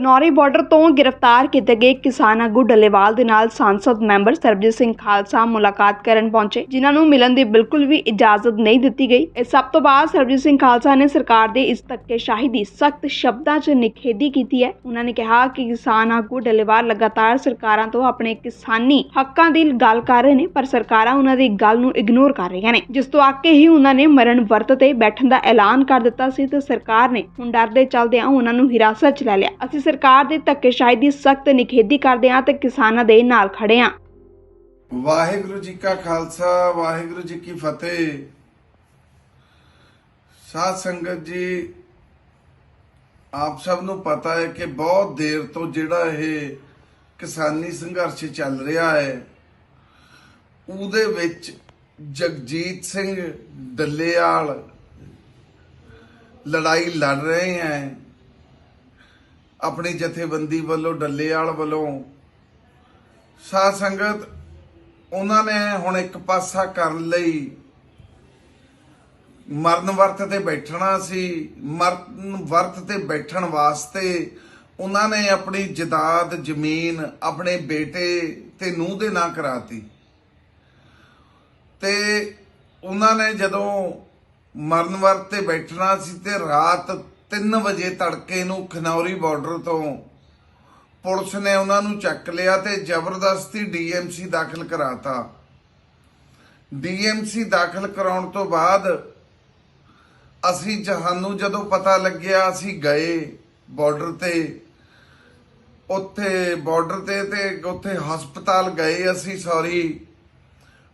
Khanauri border ਤੋਂ ਗ੍ਰਿਫਤਾਰ ਕੀਤੇ ਗਏ ਕਿਸਾਨ ਆਗੂ ਡੱਲੇਵਾਲ ਦੇ ਨਾਲ ਸੰਸਦ ਮੈਂਬਰ ਸਰਬਜੀਤ ਸਿੰਘ ਖਾਲਸਾ ਮੁਲਾਕਾਤ ਕਰਨ ਪਹੁੰਚੇ, ਜਿਨ੍ਹਾਂ ਨੂੰ ਮਿਲਣ ਦੀ ਬਿਲਕੁਲ ਵੀ ਇਜਾਜ਼ਤ ਨਹੀਂ ਦਿੱਤੀ ਗਈ। ਇਸ ਸਭ ਤੋਂ ਬਾਅਦ ਸਰਬਜੀਤ ਸਿੰਘ ਖਾਲਸਾ ਨੇ ਸਰਕਾਰ ਦੇ ਇਸ ਧੱਕੇਸ਼ਾਹੀ ਦੀ ਸਖਤ ਸ਼ਬਦਾਂ 'ਚ ਨਿਖੇਧੀ ਕੀਤੀ ਹੈ। ਉਹਨਾਂ ਨੇ ਕਿਹਾ ਕਿ ਕਿਸਾਨ ਆਗੂ ਡੱਲੇਵਾਲ ਲਗਾਤਾਰ ਸਰਕਾਰਾਂ ਤੋਂ ਆਪਣੇ ਕਿਸਾਨੀ ਹੱਕਾਂ ਦੀ ਗੱਲ ਕਰ ਰਹੇ ਨੇ, ਪਰ ਸਰਕਾਰਾਂ ਉਹਨਾਂ ਦੀ ਗੱਲ ਨੂੰ ਇਗਨੋਰ ਕਰ ਰਹੀਆਂ ਨੇ। ਜਿਸ ਤੋਂ ਅੱਕੇ ਹੀ ਉਹਨਾਂ ਨੇ ਮਰਨ ਵਰਤ ਤੇ ਬੈਠਣ ਦਾ ਐਲਾਨ ਕਰ ਦਿੱਤਾ ਸੀ ਤੇ ਸਰਕਾਰ ਨੇ ਹੁਣ ਡਰ ਦੇ ਚੱਲਦਿਆਂ ਉਹਨਾਂ ਨੂੰ ਹਿਰਾਸਤ 'ਚ ਲੈ ਲਿਆ। ਅਸੀਂ ਸਰਕਾਰ ਦੇ ਧੱਕੇਸ਼ਾਹੀ ਦੀ ਸਖਤ ਨਿਖੇਧੀ ਕਰਦੇ ਹਾਂ ਤੇ ਕਿਸਾਨਾਂ ਦੇ ਨਾਲ ਖੜੇ ਹਾਂ। ਵਾਹਿਗੁਰੂ ਜੀ ਕਾ ਖਾਲਸਾ, ਵਾਹਿਗੁਰੂ ਜੀ ਕੀ ਫਤਿਹ। ਸਾਧ ਸੰਗਤ ਜੀ, ਆਪ ਸਭ ਨੂੰ ਪਤਾ ਹੈ ਕਿ ਬਹੁਤ ਦੇਰ ਤੋਂ ਜਿਹੜਾ ਇਹ ਕਿਸਾਨੀ ਸੰਘਰਸ਼ ਚੱਲ ਰਿਹਾ ਹੈ, ਉਹਦੇ ਵਿੱਚ ਜਗਜੀਤ ਸਿੰਘ ਡੱਲੇਵਾਲ ਲੜਾਈ ਲੜ ਰਹੇ ਹੈ। ਆਪਣੀ ਜਥੇਬੰਦੀ ਵੱਲੋਂ, ਡੱਲੇਵਾਲ ਵੱਲੋਂ, ਸਾਧ ਸੰਗਤ, ਉਹਨਾਂ ਨੇ ਹੁਣ ਇੱਕ ਪਾਸਾ ਕਰਨ ਲਈ ਮਰਨ ਵਰਤ ਤੇ ਬੈਠਣਾ ਸੀ। ਮਰਨ ਵਰਤ ਤੇ ਬੈਠਣ ਵਾਸਤੇ ਉਹਨਾਂ ਨੇ ਆਪਣੀ ਜਦਾਦ, ਜ਼ਮੀਨ, ਆਪਣੇ ਬੇਟੇ ਤੇ ਨੂੰਹ ਦੇ ਨਾਂ ਕਰਾਤੀ। ਤੇ ਉਹਨਾਂ ਨੇ ਜਦੋਂ ਮਰਨ ਵਰਤ ਤੇ ਬੈਠਣਾ ਸੀ ਤੇ ਰਾਤ 3 ਵਜੇ ਤੜਕੇ ਨੂੰ ਖਨੌਰੀ ਬਾਰਡਰ ਤੋਂ ਪੁਲਿਸ ਨੇ ਉਹਨਾਂ ਨੂੰ ਚੱਕ ਲਿਆ ਤੇ ਜ਼ਬਰਦਸਤੀ ਡੀਐਮਸੀ ਦਾਖਲ ਕਰਾਤਾ। ਡੀਐਮਸੀ ਦਾਖਲ ਕਰਾਉਣ ਤੋਂ ਬਾਅਦ ਅਸੀਂ ਜਹਾਨੂੰ ਜਦੋਂ ਪਤਾ ਲੱਗਿਆ, ਅਸੀਂ ਗਏ ਬਾਰਡਰ ਤੇ। ਉੱਥੇ ਬਾਰਡਰ ਤੇ ਤੇ ਉੱਥੇ ਹਸਪਤਾਲ ਗਏ ਅਸੀਂ ਸੌਰੀ।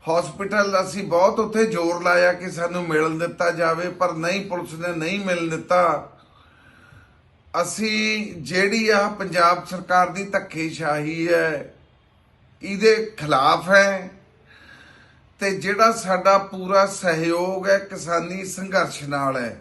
ਹਸਪੀਟਲ ਅਸੀਂ ਬਹੁਤ ਉੱਥੇ ਜ਼ੋਰ ਲਾਇਆ ਕਿ ਸਾਨੂੰ ਮਿਲਣ ਦਿੱਤਾ ਜਾਵੇ, ਪਰ ਨਹੀਂ ਪੁਲਿਸ ਨੇ ਨਹੀਂ ਮਿਲਣ ਦਿੱਤਾ। ਅਸੀਂ ਜਿਹੜੀ ਆ ਪੰਜਾਬ ਸਰਕਾਰ ਦੀ ਧੱਕੇਸ਼ਾਹੀ ਹੈ, ਇਹਦੇ ਖਿਲਾਫ ਹੈ ਤੇ ਜਿਹੜਾ ਸਾਡਾ ਪੂਰਾ ਸਹਿਯੋਗ ਹੈ ਕਿਸਾਨੀ ਸੰਘਰਸ਼ ਨਾਲ ਹੈ।